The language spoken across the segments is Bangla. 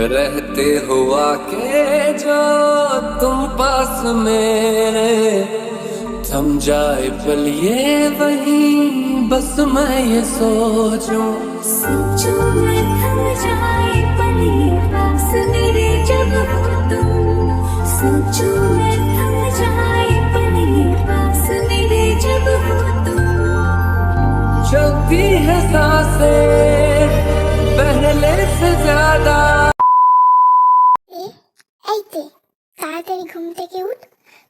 रहते हुआ के जो तुम पास मेरे थम जाए पल ये वही बस मैं ये सोचूं। सोचो मैं थम जाए पले पास मेरे जब हो तुम। सोचो मैं थम जाए पले पास मेरे जब हो तुम। चलती है साँसें पहले से ज़्यादा। এই তে তাড়াতাড়ি ঘুম থেকে উঠ।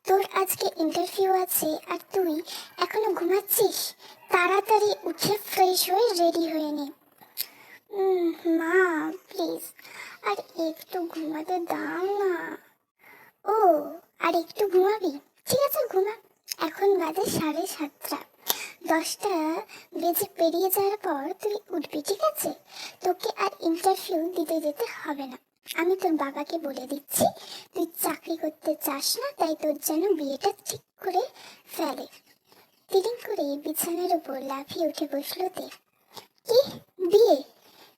তোর আজকে ইন্টারভিউ আছে আর তুই এখনও ঘুমাচ্ছিস? তাড়াতাড়ি উঠে ফ্রেশ হয়ে রেডি হয়ে নে। মা প্লিজ আর একটু ঘুমাতে দাও না। ও, আর একটু ঘুমাবি? ঠিক আছে, ঘুমা। এখন বাজে সাড়ে সাতটা। দশটা বেজে পেরিয়ে যাওয়ার পর তুই উঠবি, ঠিক আছে? তোকে আর ইন্টারভিউ দিতে যেতে হবে না। আমি তোর বাবাকে বলে দিচ্ছি, তুই চাকরি করতে চাস না, তাই তোর যেন বিয়েটা ঠিক করে ফেলে। তিরিং করে বিছানার উপর লাফিয়ে উঠে বসল তে। কি? বিয়ে?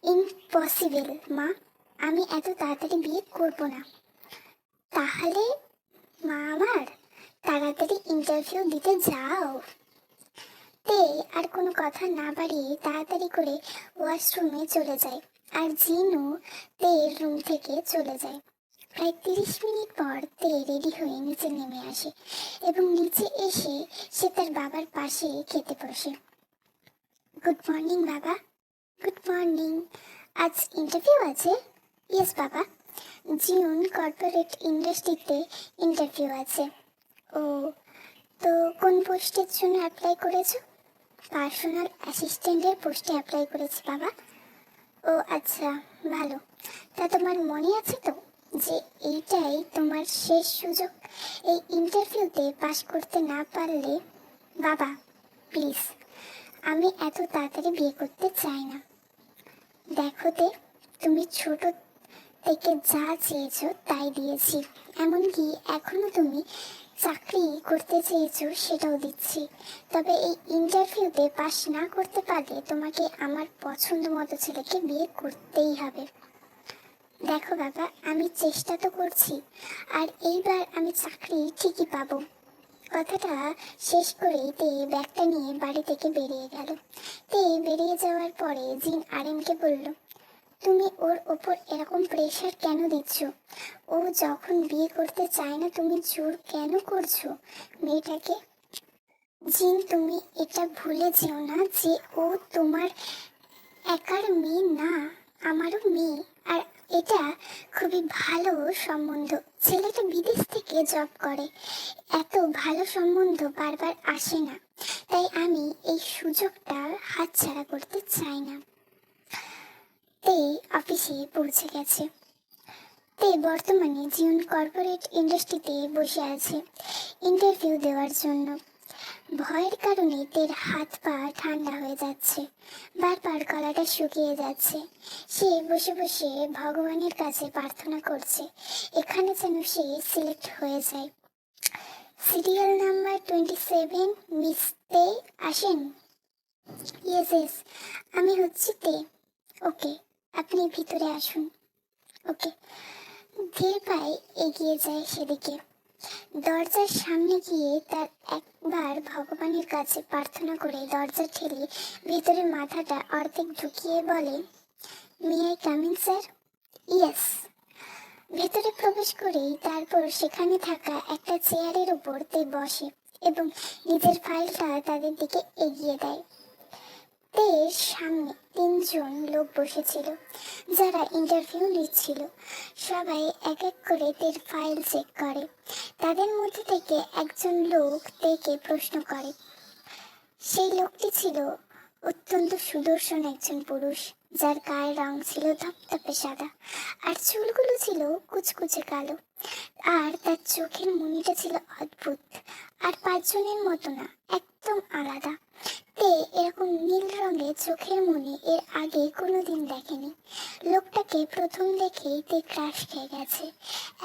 ইম্পসিবল, মা। আমি এত তাড়াতাড়ি বিয়ে করব না। তাহলে মা আমার তাড়াতাড়ি ইন্টারভিউ দিতে যাও। তে, আর কোনো কথা না বাড়িয়ে তাড়াতাড়ি করে ওয়াশরুমে চলে যায়। আর জিনও তের রুম থেকে চলে যায়। প্রায় তিরিশ মিনিট পর তে রেডি হয়ে নিচে নেমে আসে এবং নিচে এসে সে তার বাবার পাশে খেতে বসে। গুড মর্নিং, বাবা। Good morning. আজ ইন্টারভিউ আছে? ইয়েস বাবা। জিওন কর্পোরেট ইন্ডাস্ট্রিতে ইন্টারভিউ আছে। ও, তো কোন পোস্টের জন্য অ্যাপ্লাই করেছ? পার্সোনাল অ্যাসিস্ট্যান্টের পোস্টে অ্যাপ্লাই করেছি, বাবা। ও আচ্ছা ভালো। তা তোমার মনে আছে তো যে এইটাই তোমার শেষ সুযোগ? এই ইন্টারভিউতে পাশ করতে না পারলে, বাবা প্লিজ আমি এত তাড়াতাড়ি বিয়ে করতে চাই না। দেখো তে তুমি ছোট থেকে যা চেয়েছো তাই দিয়েছি। এমনকি এখনও তুমি চাকরি করতে চেয়েছো, সেটাও দিচ্ছি। তবে এই ইন্টারভিউতে পাস না করতে পারলে তোমাকে আমার পছন্দ মতো ছেলেকে বিয়ে করতেই হবে। দেখো বাবা, আমি চেষ্টা তো করছি, আর এইবার আমি চাকরি ঠিকই পাবো। কথাটা শেষ করেই তে ব্যাগটা নিয়ে বাড়ি থেকে বেরিয়ে গেল। তে বেরিয়ে যাওয়ার পরে জিন আরেমকে বলল তুমি ওর ওপর এরকম প্রেশার কেন দিচ্ছ? ও যখন বিয়ে করতে চায় না, তুমি জোর কেন করছ? মেয়েটাকে, জিন, তুমি এটা ভুলে যেও না যে ও তোমার একার মেয়ে না, আমারও মেয়ে। আর এটা খুবই ভালো সম্বন্ধ। ছেলেটা বিদেশ থেকে জব করে। এত ভালো সম্বন্ধ বারবার আসে না। তাই আমি এই সুযোগটা হাতছাড়া করতে চাই না। তে অফিসে পৌঁছে গেছে। তে বর্তমানে জিওন কর্পোরেট ইন্ডাস্ট্রিতে বসে আছে ইন্টারভিউ দেওয়ার জন্য। ভয়ের কারণে তের হাত পা ঠান্ডা হয়ে যাচ্ছে, বারবার গলাটা শুকিয়ে যাচ্ছে। সে বসে বসে ভগবানের কাছে প্রার্থনা করছে, এখানে যেন সে সিলেক্ট হয়ে যায়। Serial number twenty seven, miss Tae আসেন? ইয়েস ইয়েস, আমি হচ্ছি তে। ওকে। আপনি ভিতরে আসুন। ওকে। ধীর পায়ে এগিয়ে যায় সেদিকে। দরজার সামনে গিয়ে তার একবার ভগবানের কাছে প্রার্থনা করে দরজা ঠেলে ভিতরে মাথাটা অর্ধেক ঢুকিয়ে বলে may I coming sir yes ভেতরে প্রবেশ করেই তারপর সেখানে থাকা একটা চেয়ারের উপর তে বসে এবং নিজের ফাইলটা তাদের দিকে এগিয়ে দেয়। তের সামনে তিনজন লোক বসেছিল, যারা ইন্টারভিউ নিচ্ছিল। সবাই এক এক করে তের ফাইল চেক করে। তাদের মধ্যে থেকে একজন লোক তেকে প্রশ্ন করে। সেই লোকটি ছিল অত্যন্ত সুদর্শন একজন পুরুষ, যার গায়ের রং ছিল ধপধপে সাদা, আর চুলগুলো ছিল কুচকুচে কালো, আর তার চোখের মনিটা ছিল অদ্ভুত, আর পাঁচজনের মতো না, একদম আলাদা। তে এরকম নীল রঙের চোখের মনি এর আগে কোনোদিন দেখেনি। লোকটাকে প্রথম দেখেই তে ক্রাশ খেয়ে গেছে।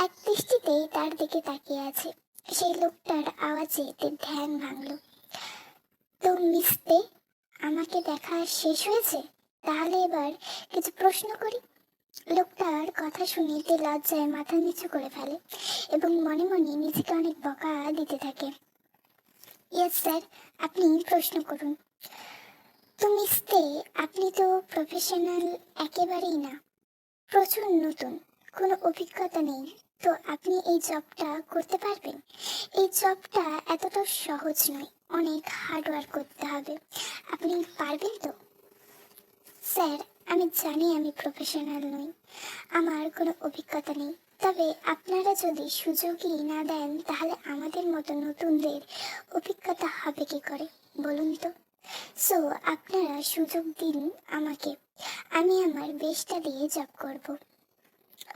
এক দৃষ্টিতেই তার দিকে তাকিয়ে আছে। সেই লোকটার আওয়াজে তে ধ্যান ভাঙলো। তো মিসতে আমাকে দেখা শেষ হয়েছে? তাহলে এবার কিছু প্রশ্ন করি। লোকটার কথা শুনে তে লজ্জায় মাথা নিচু করে ফেলে এবং মনে মনে নিজেকে অনেক বকা দিতে থাকে। ইয়েস স্যার আপনি প্রশ্ন করুন। তুমি স্তে আপনি তো প্রফেশনাল একেবারেই না। প্রচুর নতুন, কোনো অভিজ্ঞতা নেই। তো আপনি এই জবটা করতে পারবেন? এই জবটা এতটা সহজ নয়, অনেক হার্ডওয়ার্ক করতে হবে। আপনি পারবেন তো? স্যার, আমি জানি আমি প্রফেশনাল নই। আমার কোনো অভিজ্ঞতা নেই। তবে আপনারা যদি সুযোগই না দেন, তাহলে আমাদের মতো নতুনদের অভিজ্ঞতা হবে কি করে? বলুন তো। সো আপনারা সুযোগ দিন আমাকে। আমি আমার বেস্টটা দিয়ে জব করব।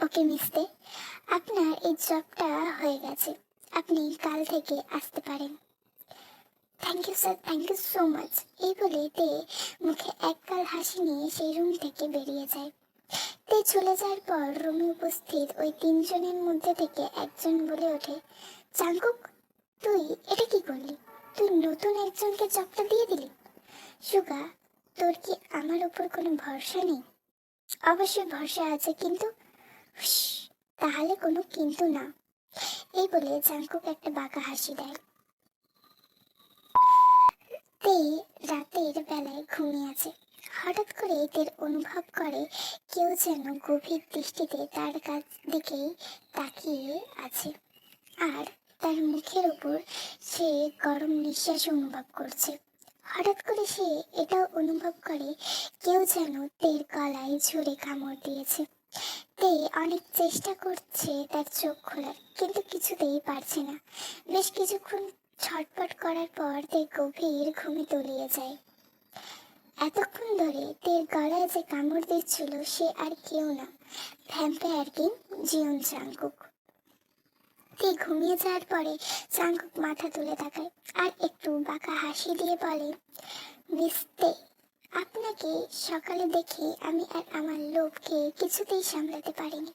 ওকে মিস্তে আপনার এই জবটা হয়ে গেছে। আপনি কাল থেকে আসতে পারেন। Thank you sir thank you so much এই বলে তে মুখে একগাল হাসি নিয়ে সেই রুম থেকে বেরিয়ে যায়। তে চলে যাওয়ার পর রুমে উপস্থিত ওই তিনজনের মধ্যে থেকে একজন বলে ওঠে, চাঙ্কুক, তুই এটা কি করলি? তুই নতুন একজনকে জবটা দিয়ে দিলি? সুগা, তোর কি আমার উপর কোনো ভরসা নেই? অবশ্যই ভরসা আছে, কিন্তু তাহলে কোনো কিন্তু না। এই বলে জাঙ্কুক একটা বাঁকা হাসি দেয়। তে রাতের বেলায় ঘুমিয়ে আছে। হঠাৎ করে তের অনুভব করে কেউ যেন গভীর দৃষ্টিতে তার কাছ দিকেই তাকিয়ে আছে। আর তার মুখের উপর সে গরম নিঃশ্বাস অনুভব করছে। হঠাৎ করে সে এটাও অনুভব করে কেউ যেন তের গলায় ঝুড়ে কামড় দিয়েছে। তে অনেক চেষ্টা করছে তার চোখ খোলার, কিন্তু কিছুতেই পারছে না। বেশ কিছুক্ষণ ছটপট করার পর তে গভীর ঘুমে তলিয়ে যায়। এতক্ষণ ধরে তের গলায় যে কামড় দিচ্ছিল সে আর কেউ না। Vampire king? জিয়ন চাঙ্কুক। তে ঘুমিয়ে যাওয়ার পরে চাঙ্কুক মাথা তুলে তাকায় আর একটু বাঁকা হাসি দিয়ে বলে মিস্তে আপনাকে সকালে দেখে আমি আর আমার লোভকে কিছুতেই সামলাতে পারিনি।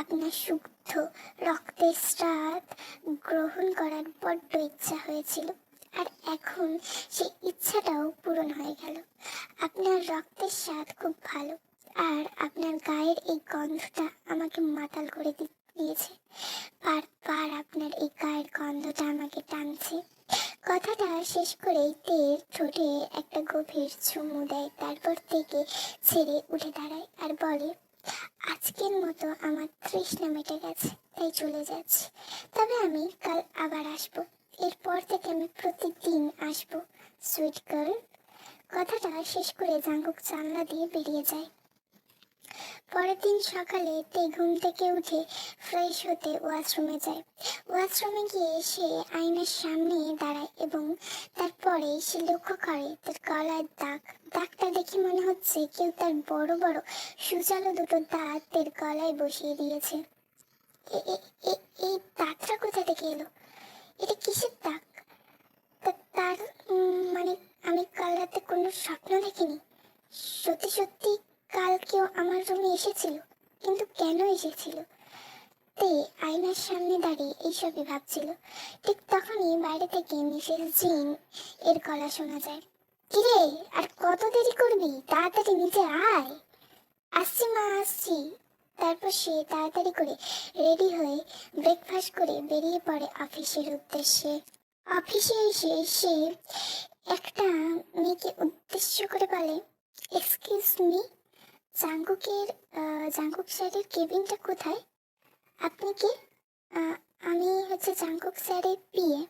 আপনার শুদ্ধ রক্তের স্বাদ গ্রহণ করার বড্ড ইচ্ছা হয়েছিল, আর এখন সেই ইচ্ছাটাও পূরণ হয়ে গেল। আপনার রক্তের স্বাদ খুব ভালো, আর আপনার গায়ের এই গন্ধটা আমাকে মাতাল করে দিয়েছে। বারবার আপনার এই গায়ের গন্ধটা আমাকে টানছে। কথাটা শেষ করেই তের ঠোঁটে একটা গভীর চুমু দেয়, তারপর থেকে ছেড়ে উঠে দাঁড়ায় আর বলে, আজকের মতো আমার তৃষ্ণা মেটে গেছে, তাই চলে যাচ্ছি। তবে আমি কাল আবার আসব। এরপর থেকে আমি প্রতিদিন আসব, সুইট গার্ল। কথাটা শেষ করে জাঙ্গুক জানলা দিয়ে বেরিয়ে যায়। পরের দিন সকালে তে ঘুম থেকে উঠে ফ্রেশ হতে ওয়াশরুমে যায়। ওয়াশরুমে গিয়ে সে আয়নার সামনে দাঁড়ায় এবং তারপরে সে লক্ষ্য করে তার গলার দাগ। দাগটা দেখে মনে হচ্ছে কেউ তার বড় বড় সুচালো দুটো দাঁত তের গলায় বসিয়ে দিয়েছে। এই দাগটা কোথা থেকে এলো? এটা কিসের দাগ? তার মানে আমি কাল রাতে কোনো স্বপ্ন দেখিনি। সত্যি সত্যি কাল কেউ আমার রুমে এসেছিল, কিন্তু কেন এসেছিল? তে, আয়নার সামনে দাঁড়িয়ে এইসবই ভাবছিল। ঠিক তখনই বাইরে থেকে মিসেস জিন এর গলা শোনা যায়। কিরে, আর কত দেরি করবি? তাড়াতাড়ি নিচে আয়। আসছি মা, আসছি। তারপর সে তাড়াতাড়ি করে রেডি হয়ে ব্রেকফাস্ট করে বেরিয়ে পড়ে অফিসের উদ্দেশ্যে। অফিসে এসে সে একটা মেয়েকে উদ্দেশ্য করে বলে, এক্সকিউজ মি। জাঙ্গুকের জাঙ্গুক স্যারের কেবিনটা কোথায়? আপনি কি? আমি হচ্ছে জাঙ্গুক স্যারের পিয়ে।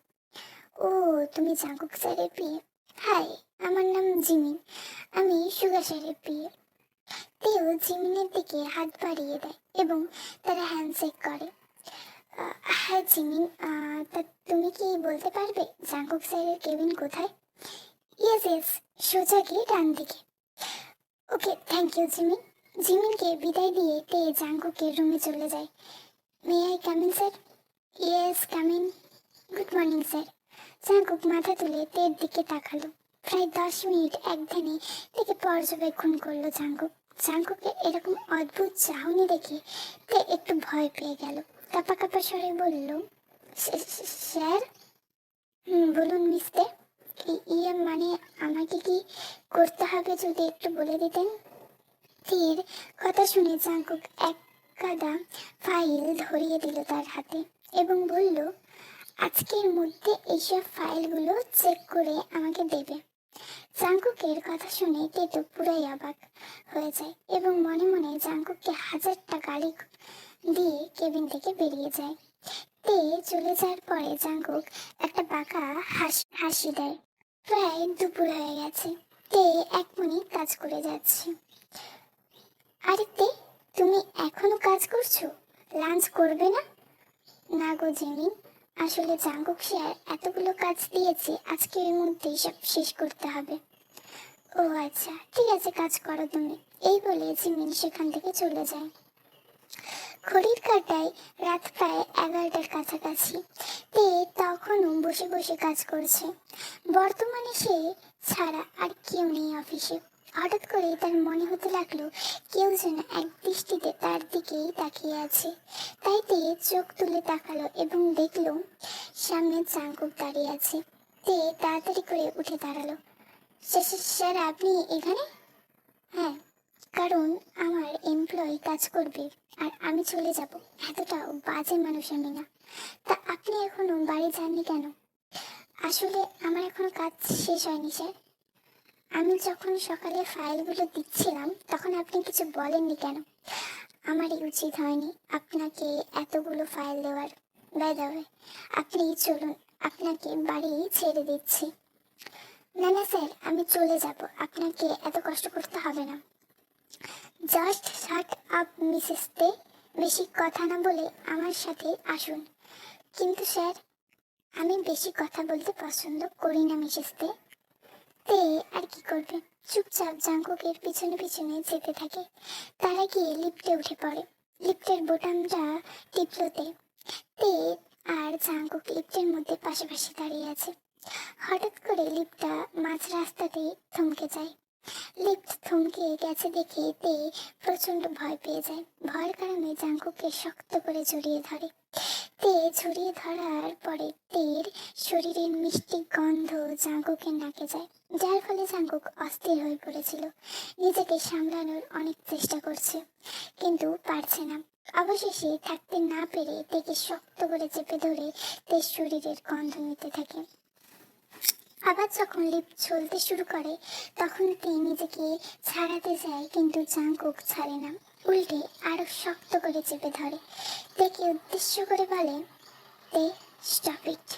ও, তুমি জাঙ্গুক স্যারের পিয়ে। হাই, আমার নাম জিমিন। আমি সুগা স্যারের পিয়ে। তেও জিমিনের দিকে হাত বাড়িয়ে দেয় এবং তারা হ্যান্ডশেক করে। হ্যাঁ জিমিন তা তুমি কি বলতে পারবে জাঙ্গুক স্যারের কেবিন কোথায়? ইয়েস ইয়েস, সোজা গিয়ে ডান দিকে। ওকে থ্যাংক ইউ জিমিন জিমিনকে বিদায় দিয়ে তে জাঙ্কুকের রুমে চলে যায়। May I come in sir yes come in good morning sir Jungkook মাথা তুলে তের দিকে তাকালো। প্রায় দশ মিনিট এক ধ্যানে থেকে পর্যবেক্ষণ করল জাঙ্কুক। জাঙ্কুকে এরকম অদ্ভুত চাহনি দেখে তে একটু ভয় পেয়ে গেল। কাপা কাপা স্বরে বলল "স্যার, বলুন মিস্টার ইয়ে মানে আমাকে কি করতে হবে যদি একটু বলে দিতেন? তের কথা শুনে জাঙ্কুক এক গাদা ফাইল ধরিয়ে দিল তার হাতে এবং বলল, আজকের মধ্যে এইসব ফাইলগুলো চেক করে আমাকে দেবে। জাঙ্কুকের কথা শুনে তেতো পুরাই অবাক হয়ে যায় এবং মনে মনে জাঙ্কুককে হাজারটা গালি দিয়ে কেবিন থেকে বেরিয়ে যায়। তে চলে যাওয়ার পরে জাঙ্কুক একটা বাঁকা হাসি হাসি দেয়। প্রায় দুপুর হয়ে গেছে। তে এক মনে কাজ করে যাচ্ছে। আরে তে, তুমি এখনও কাজ করছ? লাঞ্চ করবে না? না গো জিমি আসলে জাঙ্কুক শেয়ার এতগুলো কাজ দিয়েছে, আজকে এর মধ্যেই সব শেষ করতে হবে। ও আচ্ছা ঠিক আছে, কাজ করো তুমি। এই বলে জিমিন সেখান থেকে চলে যায়। ঘড়ির কাটায় রাত প্রায় এগারোটার কাছাকাছি। তে তখনও বসে বসে কাজ করছে। বর্তমানে সে ছাড়া আর কেউ নেই অফিসে। হঠাৎ করে তার মনে হতে লাগল কেউ যেন এক দৃষ্টিতে তার দিকেই তাকিয়ে আছে। তাই তে চোখ তুলে তাকালো এবং দেখল সামনে চাঙ্কুক দাঁড়িয়ে আছে। তে তাড়াতাড়ি করে উঠে দাঁড়াল। "স্যার, আপনি এখানে? হ্যাঁ। কারণ আমার এমপ্লয়ি কাজ করবে আর আমি চলে যাব। এতটাও বাজে মানুষ আমি না। তা আপনি এখনও বাড়ি যাননি কেন? আসলে আমার এখনও কাজ শেষ হয়নি, স্যার। আমি যখন সকালে ফাইলগুলো দিচ্ছিলাম, তখন আপনি কিছু বলেননি কেন? আমারই উচিত হয়নি আপনাকে এতগুলো ফাইল দেওয়ার। বাই দেওয়া আপনি চলুন, আপনাকে বাড়ি ছেড়ে দিচ্ছি। না না, স্যার, আমি চলে যাব। আপনাকে এত কষ্ট করতে হবে না। জাস্ট শাট আপ মিসেস তে বেশি কথা না বলে আমার সাথে আসুন। কিন্তু স্যার, আমি বেশি কথা বলতে পছন্দ করি না মিসেস তে তে আর কি করবে চুপচাপ জাঙ্কুকের পিছনে পিছনে যেতে থাকে। তারা গিয়ে লিফটে উঠে পড়ে। লিফটের বোতামটা টিপলোতে। তে আর জাঙ্কুক লিফটের মধ্যে পাশাপাশি দাঁড়িয়ে আছে। হঠাৎ করে লিফটটা মাঝ রাস্তাতেই থমকে যায়। লিফট থমকে গেছে দেখে তে প্রচণ্ড ভয় পেয়ে যায়। ভয়ের কারণে জাঙ্কুককে শক্ত করে জড়িয়ে ধরে। তে জড়িয়ে ধরার পরে তের শরীরের মিষ্টি গন্ধ জাঙ্কুকের নাকে যায়। যার ফলে জাঙ্কুক অস্থির হয়ে পড়েছিল। নিজেকে সামলানোর অনেক চেষ্টা করছে, কিন্তু পারছে না। অবশেষে থাকতে না পেরে তেকে শক্ত করে চেপে ধরে তের শরীরের গন্ধ নিতে থাকে। আবার যখন লিফট চলতে শুরু করে, তখন তে নিজেকে ছাড়াতে যায়, কিন্তু জাঙ্কুক ছাড়ে না। উল্টে আরও শক্ত করে চেপে ধরে। তেকে উদ্দেশ্য করে বলে, তে স্টপ ইট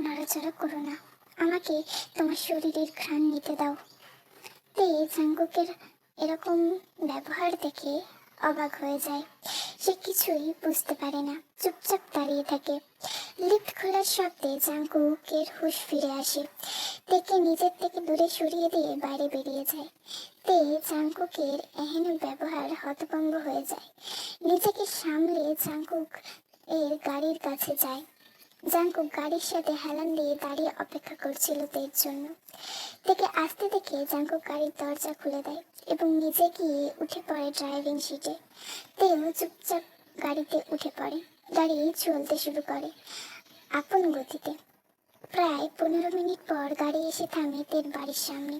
নড়াচড়া করো না। আমাকে তোমার শরীরের ঘ্রাণ নিতে দাও। তে জাঙ্কুকের এরকম ব্যবহার দেখে অবাক হয়ে যায়। সে কিছুই বুঝতে পারে না। চুপচাপ দাঁড়িয়ে থাকে। লিফট খোলার শব্দে জাঙ্কুকের হুশ ফিরে আসে। তেকে নিজের থেকে দূরে সরিয়ে দিয়ে বাইরে বেরিয়ে যায়। তে জাঙ্কুকের এহেন ব্যবহার হতভঙ্গ হয়ে যায়। নিজেকে সামলে জাঙ্কুক এর গাড়ির কাছে যায়। জাঙ্কুক গাড়ির সাথে হেলান দিয়ে দাঁড়িয়ে অপেক্ষা করছিল তের জন্য। তেকে আসতে দেখে জাঙ্কুক গাড়ির দরজা খুলে দেয় এবং নিজে গিয়ে উঠে পড়ে ড্রাইভিং সিটে। তেও চুপচাপ গাড়িতে উঠে পড়ে গাড়ি চলতে শুরু করে আপন গতিতে। প্রায় পনেরো মিনিট পর গাড়ি এসে থামে তের বাড়ির সামনে।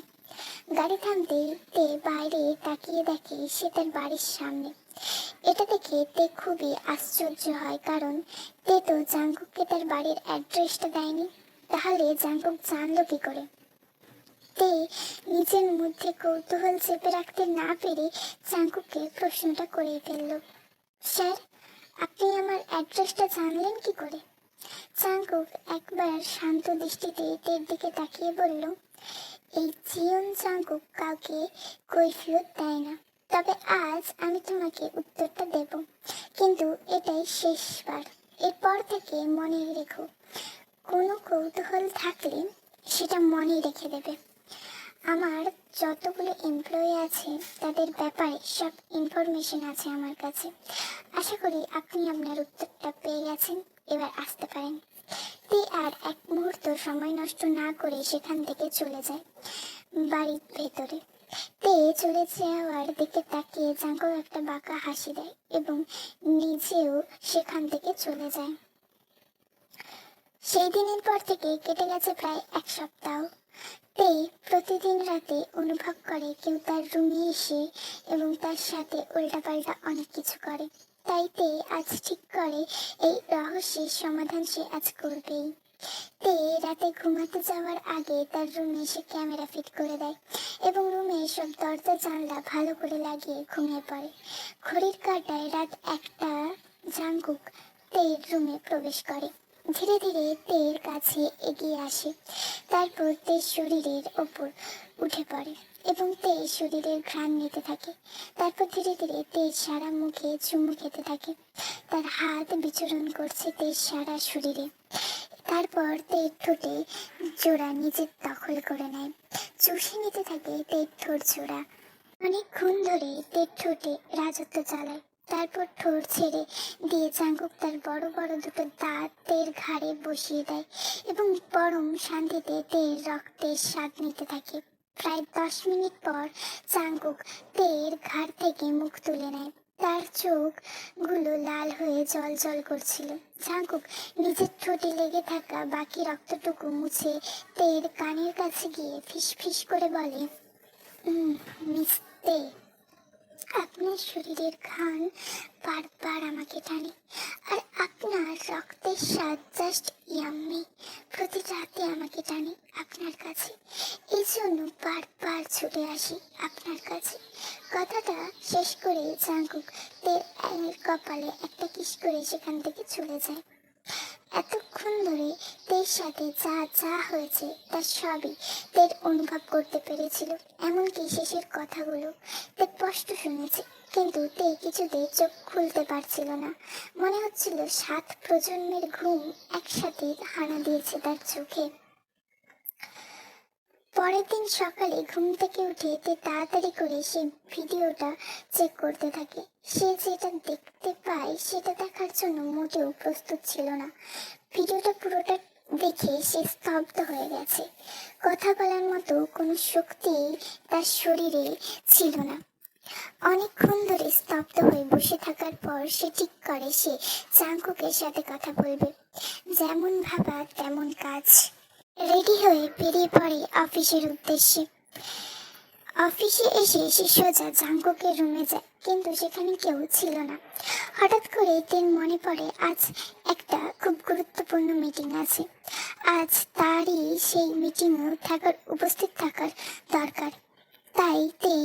গাড়ি থামতে তে বাইরে তাকিয়ে দেখে সে তার বাড়ির সামনে। এটা দেখে তে খুবই আশ্চর্য হয়, কারণ তে তো জাঙ্কুককে তার বাড়ির অ্যাড্রেসটা দেয়নি। তাহলে জাঙ্কুক জানলো কি করে? তে নিজের মধ্যে কৌতূহল চেপে রাখতে না পেরে জাঙ্কুককে প্রশ্নটা করে ফেলল, স্যার, আপনি আমার অ্যাড্রেসটা জানলেন কি করে? চাঙ্কুক একবার শান্ত দৃষ্টিতে তের দিকে তাকিয়ে বলল, এই জীবন চাঙ্কুক কাউকে কৈফিয়ত দেয় না। তবে আজ আমি তোমাকে উত্তরটা দেব। কিন্তু এটাই শেষবার। এরপর থেকে মনে রেখো, কোনো কৌতূহল থাকলে সেটা মনে রেখে দেবে। আমার যতগুলো এমপ্লয়ি আছে, তাদের ব্যাপারে সব ইনফরমেশন আছে আমার কাছে। আশা করি আপনি আপনার উত্তরটা পেয়ে গেছেন। এবার আসতে পারেন। তে আর এক মুহূর্ত সময় নষ্ট না করে সেখান থেকে চলে যায়। বাড়ির ভেতরে। যাওয়ার দিকে তাকিয়ে একটা বাঁকা হাসি দেয় এবং নিজেও সেখান থেকে চলে যায়। সেই দিনের পর থেকে কেটে গেছে প্রায় এক সপ্তাহ। তে প্রতিদিন রাতে অনুভব করে কেউ তার রুমে এসে এবং তার সাথে উল্টাপাল্টা অনেক কিছু করে। তাই তে আজ ঠিক করে এই রহস্যের সমাধান সে আজ করবেই। রাতে ঘুমাতে যাওয়ার আগে তার রুমে এসে ক্যামেরা ফিট করে দেয় এবং রুমে সব দরজা জানলা ভালো করে লাগিয়ে ঘুমিয়ে পড়ে। ঘড়ির কাঁটায় রাত একটা জাঙ্কুক তের রুমে প্রবেশ করে। ধীরে ধীরে তের কাছে এগিয়ে আসে। তারপর তের শরীরের ওপর উঠে পড়ে এবং তে শরীরের ঘ্রাণ নিতে থাকে। তারপর ধীরে ধীরে তের সারা মুখে চুমু খেতে থাকে। তার হাত বিচরণ করছে তের সারা শরীরে। তারপর তের ঠোঁটে জোড়া নিজের দখল করে নেয়। চুষে নিতে থাকে তের ঠোঁট জোড়া। অনেকক্ষণ ধরে তের ঠোঁটে রাজত্ব চালায়। তারপর ঠোঁট ছেড়ে দিয়ে চাঙ্কুক তার বড় বড় দুটো দাঁত তের ঘাড়ে বসিয়ে দেয় এবং পরম শান্তিতে তের রক্তের স্বাদ নিতে থাকে। প্রায় দশ মিনিট পর চাঙ্কুক তের ঘাড় থেকে মুখ তুলে নেয়। তার চোখগুলো লাল হয়ে জল জল করছিল। ঝাঁকুক নিজের ঠোঁটে লেগে থাকা বাকি রক্তটুকু মুছে তের কানের কাছে গিয়ে ফিস ফিস করে বলে "উম, মিস আপনার শরীরের ঘান বারবার আমাকে টানে, আর আপনার রক্তের স্বাদ জাস্ট ইয়াম্মি প্রতি রাতে আমাকে টানে আপনার কাছে। এই জন্য বারবার ছুটে আসি আপনার কাছে। কথাটা শেষ করে জাঙ্কুক তের কপালে একটা কিস করে সেখান থেকে চলে যায়। এতক্ষণ ধরে তের সাথে যা যা হয়েছে তার সবই তের অনুভব করতে পেরেছিল। এমনকি শেষের কথাগুলো তে স্পষ্ট শুনেছে, কিন্তু তে কিছুতেই চোখ খুলতে পারছিল না। মনে হচ্ছিল সাত প্রজন্মের ঘুম একসাথে হানা দিয়েছে তার চোখে। পরের দিন সকালে ঘুম থেকে উঠে তে তাড়াতাড়ি করে সে ভিডিওটা চেক করতে থাকে। সে যেটা দেখতে পায় সেটা দেখার জন্য মোটেও প্রস্তুত ছিল না। ভিডিওটা পুরোটা দেখে সে স্তব্ধ হয়ে গেছে। কথা বলার মতো কোনো শক্তি তার শরীরে ছিল না। অনেকক্ষণ ধরে স্তব্ধ হয়ে বসে থাকার পর সে ঠিক করে সে চাঙ্কুকের সাথে কথা বলবে। যেমন ভাবা তেমন কাজ। রেডি হয়ে বেরিয়ে পড়ে অফিসের উদ্দেশ্যে। অফিসে এসে সে সোজা জাঙ্কুকের রুমে যায়, কিন্তু সেখানে কেউ ছিল না। হঠাৎ করে তের মনে পড়ে, আজ একটা খুব গুরুত্বপূর্ণ মিটিং আছে। আজ তারই সেই মিটিংয়ে থাকার, উপস্থিত থাকার দরকার। তাই তে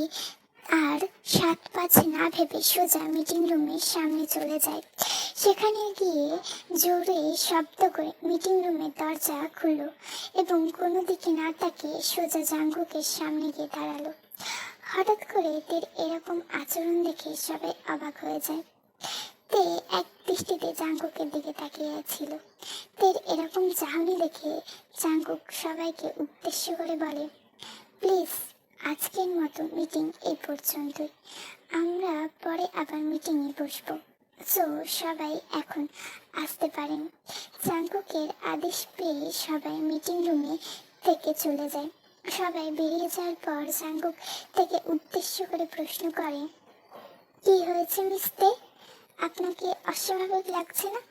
আর সাত পাঁচ না ভেবে সোজা মিটিং রুমের সামনে চলে যায়। সেখানে গিয়ে জোরে শব্দ করে মিটিং রুমের দরজা খুললো এবং কোনো দিকে না তাকিয়ে সোজা জাঙ্গুকের সামনে গিয়ে দাঁড়াল। হঠাৎ করে এদের এরকম আচরণ দেখে সবাই অবাক হয়ে যায়। তে এক দৃষ্টিতে জাঙ্কুকের দিকে তাকিয়ে ছিল। তের এরকম চাহনি দেখে জাঙ্কুক সবাইকে উদ্দেশ্য করে বলে, প্লিজ, আজকের মতো মিটিং এই পর্যন্তই। আমরা পরে আবার মিটিংয়ে বসবো। সো সবাই এখন আসতে পারেন। চাঙ্কুকের আদেশ পেয়ে সবাই মিটিং রুমে থেকে চলে যায়। সবাই বেরিয়ে যাওয়ার পর চাঙ্কুক থেকে উদ্দেশ্য করে প্রশ্ন করে, কি হয়েছে মিস্তে আপনাকে অস্বাভাবিক লাগছে না?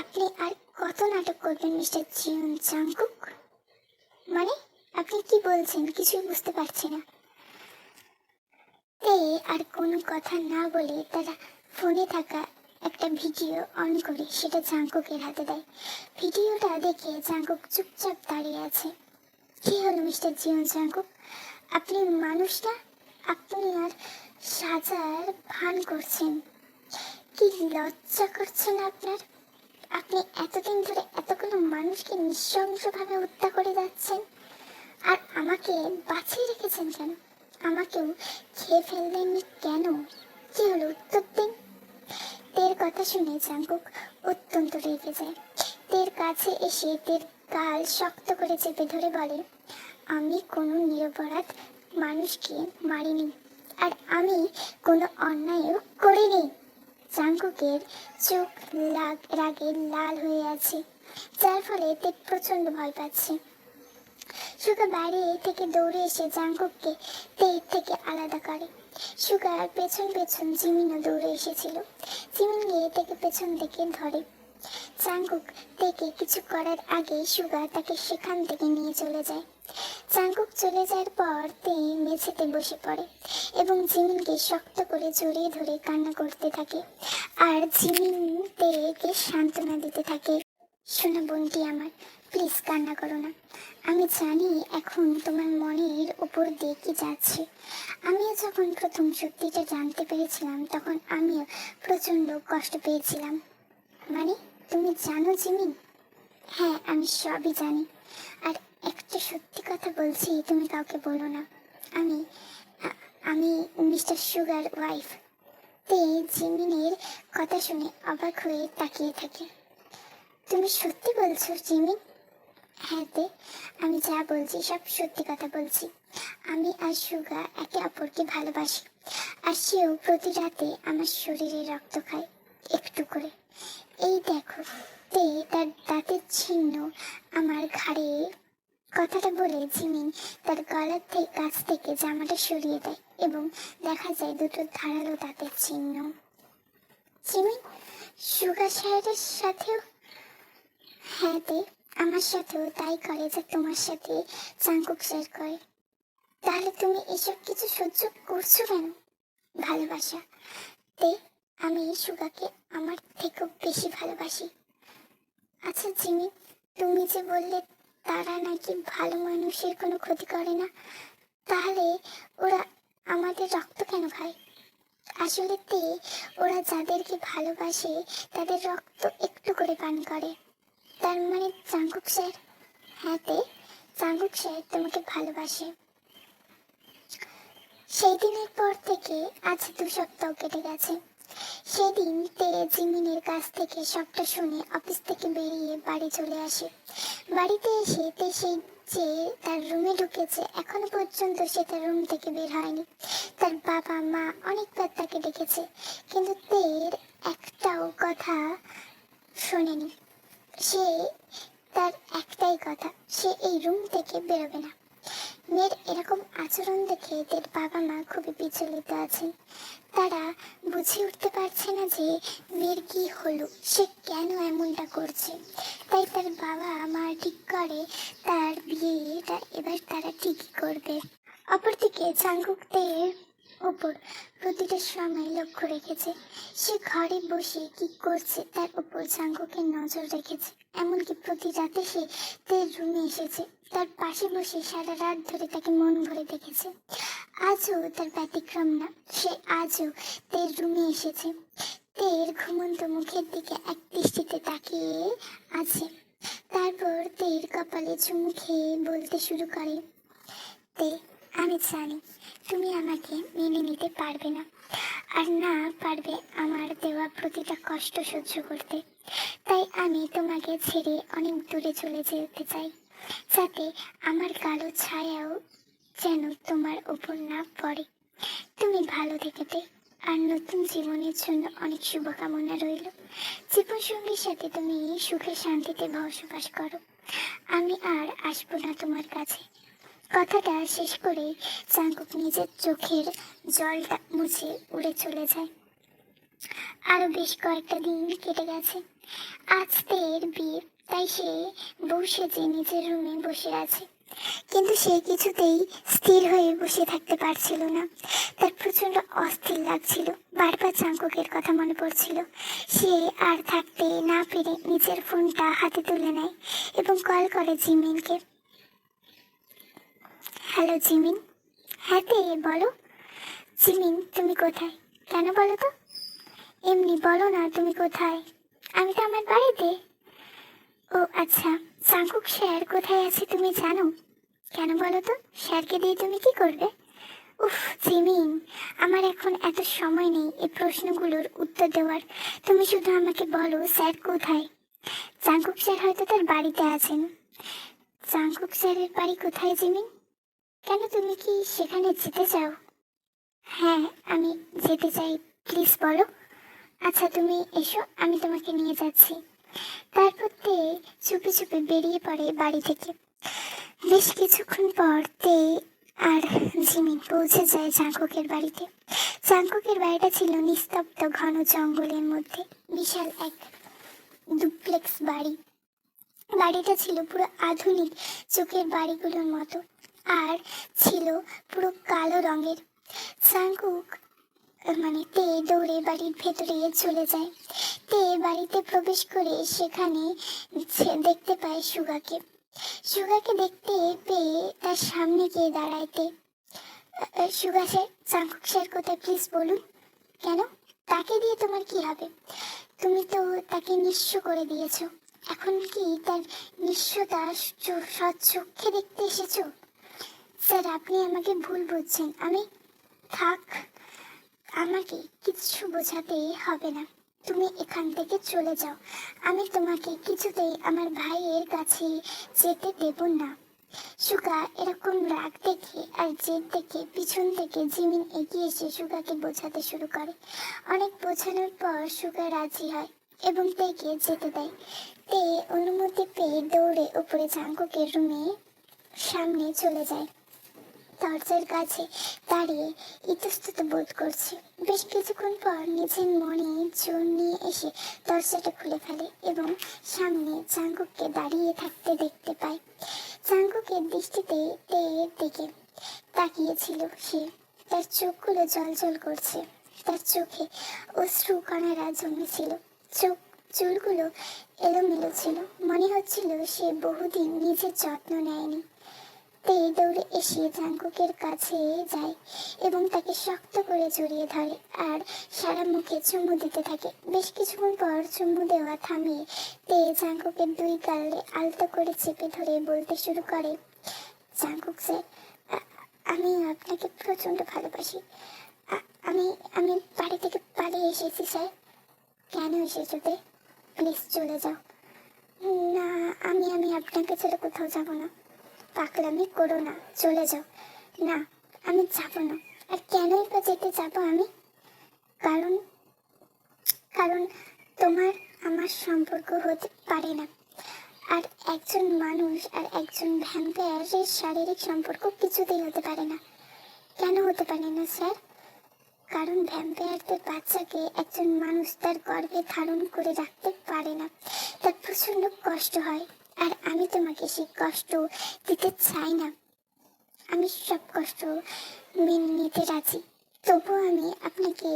আপনি আর কত নাটক করবেন, মিস্টার জিয়ন চাঙ্কুক মানে আপনি কি বলছেন? কিছুই বুঝতে পারছি না। তে আর কোনো কথা না বলে তারা ফোনে থাকা একটা ভিডিও অন করে সেটা জাঙ্কুকের হাতে দেয়। ভিডিওটা দেখে জাঙ্কুক চুপচাপ দাঁড়িয়ে আছে। কি হলো, মিস্টার জিয়ন জাঙ্কুক? আপনি মানুষ না? আপনি আর সাজার ভান করছেন। কি লজ্জা করছেন আপনার? আপনি এতদিন ধরে এতগুলো মানুষকে নৃশংসভাবে হত্যা করে যাচ্ছেন। আর আমাকে বাঁচিয়ে রেখেছেন কেন? আমাকেও খেয়ে ফেললেননি কেন? কি হলো, উত্তর দিন। তের কথা শুনে জাঙ্কুক অত্যন্ত রেগে যায়। তের কাছে এসে তের গাল শক্ত করে চেপে ধরে বলে, আমি কোনো নিরপরাধ মানুষকে মারিনি আর আমি কোনো অন্যায়ও করিনি। জাঙ্কুকের চোখ লাগ রাগে লাল হয়ে আছে, যার ফলে তে প্রচণ্ড ভয় পাচ্ছে। সুগা বাইরে থেকে দৌড়ে এসে জাঙ্কুককে তের থেকে আলাদা করে। সুগার পেছন পেছন জিমিনও দৌড়ে এসেছিল। জিমিন গিয়ে থেকে পেছন থেকে ধরে। চাঙ্কুক থেকে কিছু করার আগে সুগা তাকে সেখান থেকে নিয়ে চলে যায়। চাঙ্কুক চলে যাওয়ার পর তে মেঝেতে বসে পড়ে এবং জিমিনকে শক্ত করে জড়িয়ে ধরে কান্না করতে থাকে। আর জিমিন তেকে সান্ত্বনা দিতে থাকে। শোনো বোনটি আমার প্লিজ কান্না করো না। আমি জানি এখন তোমার মনের উপর দিয়ে কি যাচ্ছে। আমিও যখন প্রথম সত্যিটা জানতে পেরেছিলাম, তখন আমিও প্রচণ্ড কষ্ট পেয়েছিলাম। মানে তুমি জানো জিমিন হ্যাঁ আমি সবই জানি। আর একটা সত্যি কথা বলছি, তুমি কাউকে বলো না। আমি আমি মিস্টার সুগার ওয়াইফ। তে জিমিনের কথা শুনে অবাক হয়ে তাকিয়ে থাকে। তুমি সত্যি বলছো জিমিন হ্যাঁ তে আমি যা বলছি সব সত্যি কথা বলছি। আমি আর সুগা একে অপরকে ভালোবাসি। আর সেও প্রতি রাতে আমার শরীরে রক্ত খায় একটু করে। এই দেখো, তে তার দাঁতের চিহ্ন আমার ঘাড়ে। কথাটা বলে জিমিন তার গলার থেকে কাছ থেকে জামাটা সরিয়ে দেয় এবং দেখা যায় দুটো ধারালো দাঁতের চিহ্ন জিমিন সুগা সাহেবের সাথেও হ্যাঁ দে আমার সাথেও তাই করে যে তোমার সাথে চাঙ্কুক শেয়ার করে। তাহলে তুমি এসব কিছু সহ্য করছ কেন? ভালোবাসা। তে, আমি এই সুগাকে আমার থেকেও বেশি ভালোবাসি। আচ্ছা জিমি, তুমি যে বললে তারা নাকি ভালো মানুষের কোনো ক্ষতি করে না, তাহলে ওরা আমাদের রক্ত কেন খায়? আসলে তে, ওরা যাদেরকে ভালোবাসে তাদের রক্ত একটু করে পান করে। তার মানে চাঙ্কুক স্যার হ্যাঁ তে চাঙ্কুক স্যার তোমাকে ভালোবাসে। সেই দিনের পর থেকে আজ দু সপ্তাহ কেটে গেছে। সেদিন তে জিমিনের কাছ থেকে সবটা শুনে অফিস থেকে বেরিয়ে বাড়ি চলে আসে। বাড়িতে এসে তে সেই যে তার রুমে ঢুকেছে, এখনও পর্যন্ত সে তার রুম থেকে বের হয়নি। তার বাবা, মা অনেকবার তাকে ডেকেছে কিন্তু তের একটাও কথা শোনেনি। সে তার একটাই কথা, সে এই রুম থেকে বেরোবে না। মেয়ের এরকম আচরণ দেখে এদের বাবা মা খুবই বিচলিত আছেন। তারা বুঝে উঠতে পারছে না যে মেয়ের কি হলো, সে কেন এমনটা করছে। তাই তার বাবা মা ঠিক করে তার বিয়েটা এবার তারা ঠিকই করবে। অপরদিকে চাঙ্গুকদের ওপর প্রতিটা সময় লক্ষ্য রেখেছে। সে ঘরে বসে কি করছে তার উপর চাঙ্গুকের নজর রেখেছে। এমনকি প্রতি রাতে সে তের রুমে এসেছে। তার পাশে বসে সারা রাত ধরে তাকে মন ভরে দেখেছে। আজও তার ব্যতিক্রম না, সে আজও তের রুমে এসেছে। তের ঘুমন্ত মুখের দিকে এক দৃষ্টিতে তাকিয়ে আছে। তারপর তের কপালে চুমু খেয়ে বলতে শুরু করে, তে আমি জানি তুমি আমাকে মেনে নিতে পারবে না। আর না পারবে আমার দেওয়া প্রতিটা কষ্ট সহ্য করতে। তাই আমি তোমাকে ছেড়ে অনেক দূরে চলে যেতে চাই, যাতে আমার কালো ছায়াও যেন তোমার উপর না পড়ে। তুমি ভালো থেকেতে আর নতুন জীবনের জন্য অনেক শুভকামনা রইল। জীবনসঙ্গীর সাথে তুমি সুখে শান্তিতে বসবাস করো। আমি আর আসব না তোমার কাছে। কথাটা শেষ করে চাঙ্কুক নিজের চোখের জলটা মুছে উড়ে চলে যায়। আরও বেশ কয়েকটা দিন কেটে গেছে। আজ তের বিয়ে, তাই সে বউ সেজে নিজের রুমে বসে আছে। কিন্তু সে কিছুতেই স্থির হয়ে বসে থাকতে পারছিল না। তার প্রচণ্ড অস্থির লাগছিল। বারবার চাঙ্কুকের কথা মনে পড়ছিল। সে আর থাকতে না পেরে নিজের ফোনটা হাতে তুলে নেয় এবং কল করে জিমিনকে। Hello Jimin. হ্যাঁ তে, বলো। জিমিন, তুমি কোথায়? কেন বলো তো? এমনি বলো না, তুমি কোথায়? আমি তো আমার বাড়িতে। ও আচ্ছা। চাঙ্কুক স্যার কোথায় আছে তুমি জানো? কেন বলো তো? স্যারকে দিয়ে তুমি কি করবে? উফ, জিমিন, আমার এখন এত সময় নেই এই প্রশ্নগুলোর উত্তর দেওয়ার। তুমি শুধু আমাকে বলো, স্যার কোথায়? চাঙ্কুক স্যার হয়তো তার বাড়িতে আছেন। চাঙ্কুক স্যারের বাড়ি কোথায়, জিমিন? কেন তুমি কি সেখানে যেতে চাও? হ্যাঁ আমি যেতে চাই, প্লিজ বলো। আচ্ছা তুমি এসো, আমি তোমাকে নিয়ে যাচ্ছি। তারপর তে চুপি চুপি বেরিয়ে পড়ে বাড়ি থেকে। বেশ কিছুক্ষণ পর তে আর জিমিন পৌঁছে যায় চাঙ্কুকের বাড়িতে। চাঙ্কুকের বাড়িটা ছিল নিস্তব্ধ ঘন জঙ্গলের মধ্যে, বিশাল এক ডুপ্লেক্স বাড়ি। বাড়িটা ছিল পুরো আধুনিক চোখের বাড়িগুলোর মতো। আর ছিল পুরো কালো রঙের। চাঙ্কুক মানে তে দৌড়ে বাড়ির ভেতরে চলে যায়। তে বাড়িতে প্রবেশ করে সেখানে দেখতে পায় সুগাকে। সুগাকে দেখতে পেয়ে তার সামনে গিয়ে দাঁড়াইতে সুগা স্যার চাঙ্কুক স্যার কোথায় প্লিজ বলুন। কেন? তাকে দিয়ে তোমার কি হবে? তুমি তো তাকে নিঃস্ব করে দিয়েছ। এখন কি তার নিঃস্বতা সচক্ষে দেখতে এসেছ? স্যার, আপনি আমাকে ভুল বুঝছেন। আমি থাক, আমাকে কিচ্ছু বোঝাতে হবে না। তুমি এখান থেকে চলে যাও। আমি তোমাকে কিছুতেই আমার ভাইয়ের কাছে যেতে দেব না। সুগা এরকম রাগ দেখে আর জেদ দেখে পিছন থেকে জিমিন এগিয়ে এসে সুগাকে বোঝাতে শুরু করে। অনেক বোঝানোর পর সুগা রাজি হয় এবং তেকে যেতে দেয়। তে অনুমতি পেয়ে দৌড়ে উপরে জাঙ্কুকের রুমে সামনে চলে যায়। দরজার কাছে দাঁড়িয়ে ইতস্তত বোধ করছে। বেশ কিছুক্ষণ পর নিজের মনে জোর নিয়ে এসে দরজাটা খুলে ফেলে এবং সামনে চাঙ্কুককে দাঁড়িয়ে থাকতে দেখতে পায়। চাঙ্কুকের দৃষ্টিতে তেয়ের দিকে তাকিয়েছিল সে। তার চোখগুলো জল করছে। তার চোখে অশ্রু কণারা জমেছিল। চোখ চুলগুলো এলোমেলো ছিল। মনে হচ্ছিল সে বহুদিন নিজের যত্ন নেয়নি। তে দৌড়ে এসে জাঙ্কুকের কাছে যায় এবং তাকে শক্ত করে জড়িয়ে ধরে আর সারা মুখে চুমু দিতে থাকে। বেশ কিছুক্ষণ পর চুমু দেওয়া থামিয়ে তে জাঙ্কুকের দুই গালে আলতো করে চেপে ধরে বলতে শুরু করে, জাঙ্কুক স্যার আমি আপনাকে প্রচণ্ড ভালোবাসি। আমি আমি বাড়ি থেকে পালিয়ে এসেছি, স্যার। কেন এসেছ তে? প্লিজ চলে যাও। না, আমি আমি আপনাকে ছেড়ে কোথাও যাব না। পাগলামি করো না, চলে যাও। না, আমি যাব না। আর কেনই বা যেতে যাব আমি? কারণ কারণ তোমার আমার সম্পর্ক হতে পারে না। আর একজন মানুষ আর একজন ভ্যাম্পায়ারের শারীরিক সম্পর্ক কিছুতেই হতে পারে না। কেন হতে পারে না, স্যার? কারণ ভ্যাম্পায়ারদের বাচ্চাকে একজন মানুষ তার গর্ভে ধারণ করে রাখতে পারে না। তার প্রচণ্ড কষ্ট হয়। আর আমি তোমাকে সেই কষ্ট দিতে চাই না। আমি সব কষ্ট মেনে নিতে রাজি। তবুও আমি আপনাকে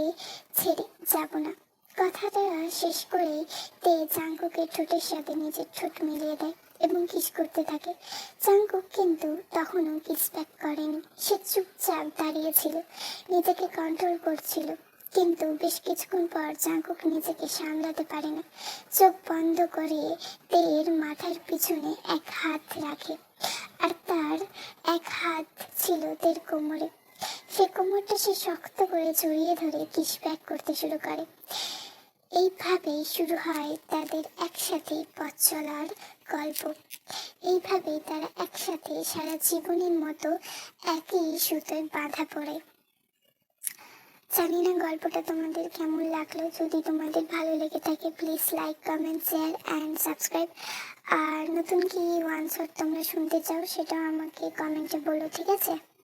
ছেড়ে যাব না। কথাটা শেষ করে তে চাঙ্কুকে ঠোঁটের সাথে নিজের ঠোঁট মিলিয়ে দেয় এবং কিস করতে থাকে। চাঙ্কুক কিন্তু তখনও কিস ব্যাক করেনি। সে চুপচাপ দাঁড়িয়েছিল নিজেকে কন্ট্রোল করছিল। কিন্তু বেশ কিছুক্ষণ পর চাঙ্কুক নিজেকে সামলাতে পারে না। চোখ বন্ধ করে তের মাথার পিছনে এক হাত রাখে আর তার এক হাত ছিল তের কোমরে। সে কোমরটা সে শক্ত করে জড়িয়ে ধরে কিস ব্যাক করতে শুরু করে। এইভাবেই শুরু হয় তাদের একসাথে পথ চলার গল্প। এইভাবেই তারা একসাথে সারা জীবনের মতো একই সুতোয় বাঁধা পড়ে। জানি না গল্পটা তোমাদের কেমন লাগল। যদি তোমাদের ভালো লেগে থাকে please like comment share and subscribe আর নতুন কি ওয়ান শট তোমরা শুনতে চাও, সেটাও আমাকে কমেন্টে বলো, ঠিক আছে?